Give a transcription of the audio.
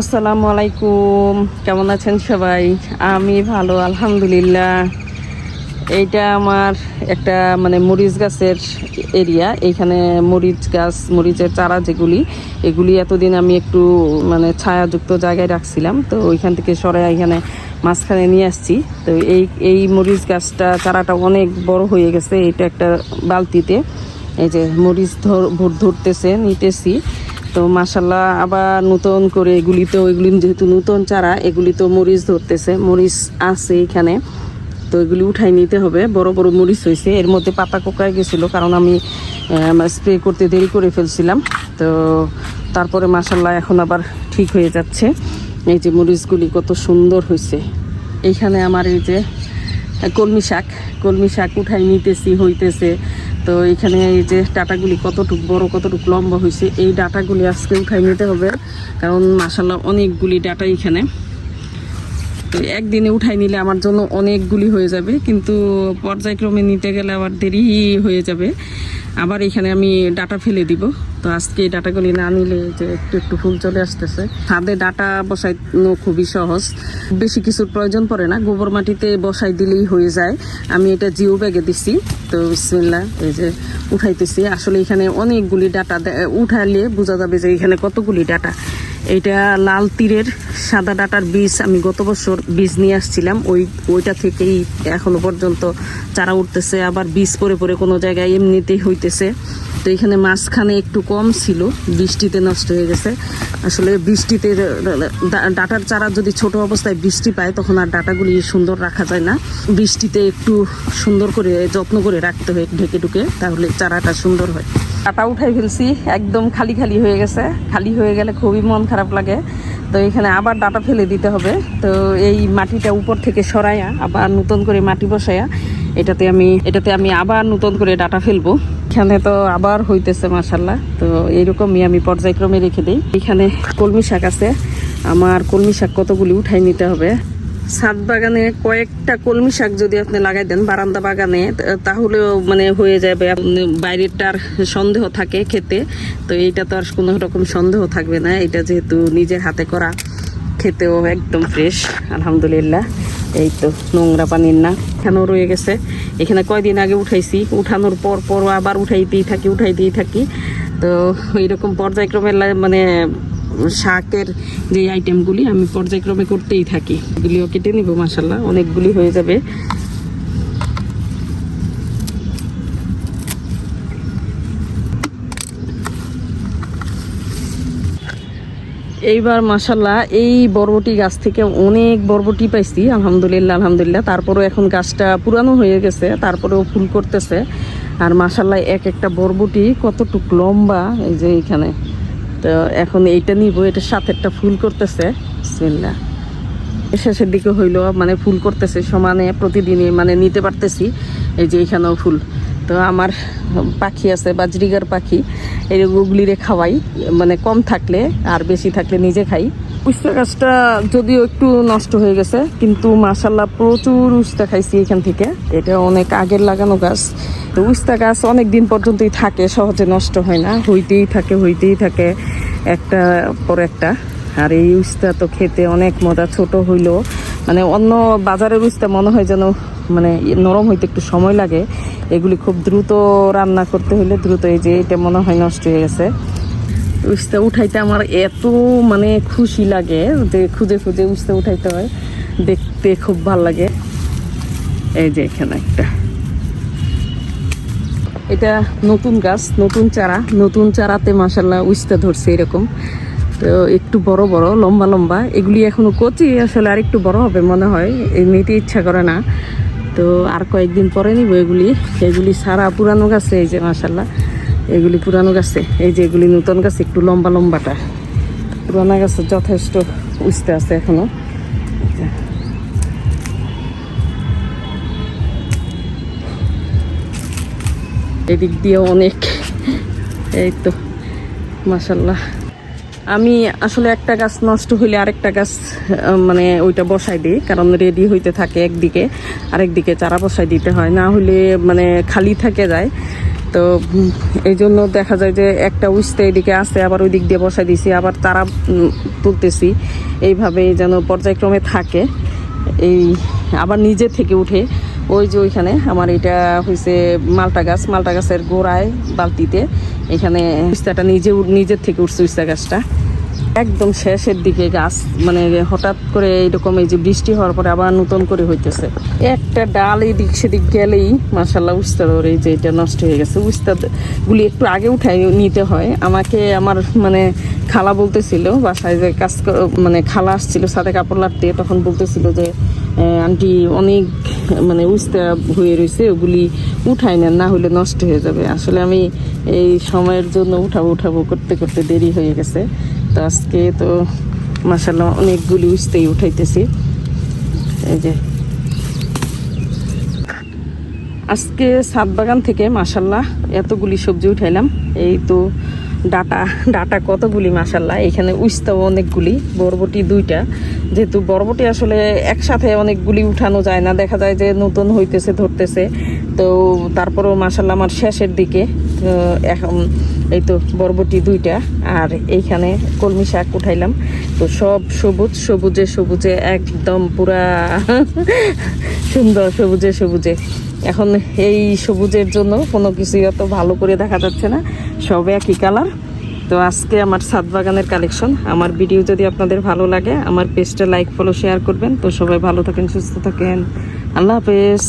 আসসালামু আলাইকুম। কেমন আছেন সবাই? আমি ভালো, আলহামদুলিল্লাহ। এইটা আমার একটা মানে মরিচ গাছের এরিয়া। এইখানে মরিচ গাছ, মরিচের চারা যেগুলি, এগুলি এতদিন আমি একটু মানে ছায়াযুক্ত জায়গায় রাখছিলাম। তো ওইখান থেকে সরে এখানে মাঝখানে নিয়ে আসছি। তো এই এই মরিচ গাছটা, চারাটা অনেক বড় হয়ে গেছে। এটা একটা বালতিতে। এই যে মরিচ ধর ধরতেছে, নিতেছি। তো মাসাল্লাহ আবার নতুন করে এগুলি তো এগুলি যেহেতু নতুন চারা, এগুলি তো মরিচ ধরতেছে, মরিচ আছে এখানে। তো এগুলি উঠাই নিতে হবে, বড় বড় মরিচ হয়েছে এর মধ্যে পাতা কোকায় গেছিল, কারণ আমি স্প্রে করতে দেরি করে ফেলছিলাম। তো তারপরে মাসাল্লাহ এখন আবার ঠিক হয়ে যাচ্ছে। এই যে মরিচগুলি কত সুন্দর হয়েছে এইখানে আমার এই যে কলমি শাক কলমি শাক উঠাই নিতেছি, হইতেছে। তো এখানে এই যে ডাটাগুলি কতটুক বড়, কতটুক লম্বা হয়েছে, এই ডাটাগুলি আজকে উঠাই নিতে হবে। কারণ মাসাল্লাহ অনেকগুলি ডাটা এখানে। তো একদিনে উঠাই নিলে আমার জন্য অনেকগুলি হয়ে যাবে, কিন্তু পর্যায়ক্রমে নিতে গেলে আবার দেরি হয়ে যাবে। আবার এখানে আমি ডাটা ফেলে দিব। তো আজকে এই ডাটাগুলি না নিলে যে একটু একটু ফুল চলে আসতেছে। ছাদে ডাটা বসাই খুবই সহজ। বেশি কিছুর প্রয়োজন পড়ে না। গোবর মাটিতে বসাই দিলেই হয়ে যায়। আমি এটা জিও ব্যাগে দিছি। তো বিসমিল্লা এই যে উঠাইতেছি। আসলে এখানে অনেকগুলি ডাটা উঠালে বোঝা যাবে যে এখানে কতগুলি ডাটা। এটা লাল তীরের সাদা ডাটার বীজ আমি গত বছর বীজ নিয়ে আসছিলাম। ওই, ওইটা থেকেই এখনও পর্যন্ত চারা উঠতেছে। আবার বীজ পরে পরে কোনো জায়গায় এমনিতেই হইতেছে। তো এখানে মাঝখানে একটু কম ছিল। বৃষ্টিতে নষ্ট হয়ে গেছে। আসলে বৃষ্টিতে ডাটার চারা যদি ছোট অবস্থায় বৃষ্টি পায়, তখন আর ডাটাগুলি সুন্দর রাখা যায় না। বৃষ্টিতে একটু সুন্দর করে, যত্ন করে রাখতে হয় ঢেকে ঢুকে, তাহলে চারাটা সুন্দর হয়। ডাটা উঠাই ফেলছি, একদম খালি খালি হয়ে গেছে। খালি হয়ে গেলে খুবই মন খারাপ লাগে। তো এখানে আবার ডাটা ফেলে দিতে হবে। তো এই মাটিটা উপর থেকে সরাইয়া, আবার নতুন করে মাটি বসাইয়া, এটাতে আমি এটাতে আমি আবার নতুন করে ডাটা ফেলব। এখানে তো আবার হইতেছে মাসাল্লাহ তো এইরকমই আমি পর্যায়ক্রমে রেখে দিই। এখানে কলমি শাক আছে। আমার কলমি শাক কতগুলি উঠাই নিতে হবে? ছাদ বাগানে কয়েকটা কলমি শাক যদি আপনি লাগাই দেন, বারান্দা বাগানে তাহলেও মানে হয়ে যাবে। আপনি বাইরেরটার সন্দেহ থাকে খেতে, তো এইটা তো আর কোনো রকম সন্দেহ থাকবে না। এটা যেহেতু নিজের হাতে করা, খেতেও একদম ফ্রেশ আলহামদুলিল্লাহ। এই তো নোংরা পানির না, এখানেও রয়ে গেছে। এখানে কয়দিন আগে উঠাইছি, উঠানোর পর পর আবার উঠাইতেই থাকি উঠাইতেই থাকি। তো এইরকম পর্যায়ক্রমে মানে শাকের যে আইটেমগুলি আমি পর্যায়ক্রমে করতেই থাকি। এগুলিও কেটে নিব মাসাল্লাহ অনেকগুলি হয়ে যাবে। এইবার মাসাল্লাহ এই বরবটি গাছ থেকে অনেক বরবটি পাইছি। আলহামদুলিল্লাহ আলহামদুলিল্লাহ। তারপরেও এখন গাছটা পুরানো হয়ে গেছে, তারপরেও ফুল করতেছে। আর মাসাল্লাহ এক একটা বরবটি কতটুক লম্বা, এই যে এইখানে তো এখন এইটা নিব, এটা সাথে একটা ফুল করতেছে। বিসমিল্লাহ। শেষের দিকে হইল মানে ফুল করতেছে, সমানে প্রতিদিনই মানে নিতে পারতেছি, এই যে এখানেও ফুল। তো আমার পাখি আছে, বাজরিগার পাখি এগুলিরে খাওয়াই মানে কম থাকলে আর বেশি থাকলে নিজে খাই। উস্তা গাছটা যদিও একটু নষ্ট হয়ে গেছে, কিন্তু মাসাল্লাহ প্রচুর উস্তা খাইছি এখান থেকে। এটা অনেক আগের লাগানো গাছ। তো উস্তা গাছ অনেক দিন পর্যন্তই থাকে, সহজে নষ্ট হয় না। হইতেই থাকে হইতেই থাকে। একটা পর একটা। আর এই উস্তা তো খেতে অনেক মজা, ছোট হইল মানে অন্য বাজারের উস্তা মনে হয় যেন মানে নরম হইতে একটু সময় লাগে। এগুলি খুব দ্রুত রান্না করতে হলে দ্রুত এই যে এটা মনে হয় নষ্ট হয়ে গেছে। উস্তা উঠাইতে আমার এত মানে খুশি লাগে যে খুঁজে খুঁজে উস্তা উঠাইতে হয়। দেখতে খুব ভালো লাগে। এই যে এখানে একটা। এটা নতুন গাছ, নতুন চারা, নতুন চারাতে মাসাল্লাহ উস্তা ধরছে এরকম। তো একটু বড় বড়, লম্বা লম্বা, এগুলি এখনও কচি, আসলে আর একটু বড় হবে মনে হয় এমনিতে ইচ্ছা করে না। তো আর কয়েকদিন পরে নিব এগুলি। এগুলি সারা পুরানো গাছে এই যে মাসাল্লাহ এগুলি পুরানো গাছে। এই যে এগুলি নতুন গাছ, একটু লম্বা লম্বাটা। পুরানো গাছে যথেষ্ট উস্তে আছে এখনও। এদিক দিয়ে অনেক। এই তো মাসাল্লাহ আমি আসলে একটা গাছ নষ্ট হইলে আরেকটা গাছ মানে ওইটা বসাই দিই, কারণ রেডি হইতে থাকে একদিকে, আরেকদিকে চারা বসাই দিতে হয়। না হলে মানে খালি থেকে যায়। তো এই জন্য দেখা যায় যে একটা উস্তে এদিকে আছে, আবার ওই দিক দিয়ে বসাই দিছি, আবার তারা তুলতেছি। এইভাবে যেন পর্যায়ক্রমে থাকে। এই, আবার নিজে থেকে উঠে ওই যে ওইখানে আমার এটা হয়েছে মালটা গাছ, মালটা গাছের গোড়ায় বালতিতে। এখানে উস্তাটা নিজে নিজের থেকে উঠছে উস্তা গাছটা। একদম শেষের দিকে গাছ মানে হঠাৎ করে এরকম এই যে বৃষ্টি হওয়ার পরে আবার নতুন করে হইতেছে। একটা ডাল এদিক সেদিক গেলেই মাসাল্লাহ উস্তাদ ওর এই যে এটা নষ্ট হয়ে গেছে। উস্তাদ গুলি একটু আগে উঠাই নিতে হয়। আমাকে আমার মানে খালা বলতেছিল, বাসায় যে কাজ মানে খালা আসছিল সাথে কাপড় লাটতে, তখন বলতেছিল যে আন্টি, অনেক মানে উস্তা হয়ে রয়েছে ওগুলি উঠাই নেন না হলে নষ্ট হয়ে যাবে। আসলে আমি এই সময়ের জন্য উঠাবো উঠাবো করতে করতে দেরি হয়ে গেছে। তো আজকে তো মাসাল্লাহ অনেকগুলি উস্তেই উঠাইতেছি। এই যে। আজকে সাত বাগান থেকে মাসাল্লাহ এতগুলি সবজি উঠাইলাম। এই তো ডাটা ডাটা কতগুলি মাসাল্লাহ এখানে উস্তাও অনেকগুলি, বরবটি দুইটা। যেহেতু বরবটি আসলে একসাথে অনেকগুলি উঠানো যায় না, দেখা যায় যে নতুন হইতেছে, ধরতেছে। তো তারপরেও মাসাল্লাহ আমার শেষের দিকে এখন এই তো বরবটি দুইটা, আর এইখানে কলমি শাক উঠাইলাম। তো সব সবুজ, সবুজে সবুজে, একদম পুরা সুন্দর সবুজে সবুজে। এখন এই সবুজের জন্য কোনো কিছুই অত ভালো করে দেখা যাচ্ছে না। সব একই কালার। তো আজকে আমার সাত বাগানের কালেকশন। আমার ভিডিও যদি আপনাদের ভালো লাগে, আমার পেজটা লাইক, ফলো শেয়ার করবেন। তো সবাই ভালো থাকেন, সুস্থ থাকেন। আল্লাহ হাফেজ।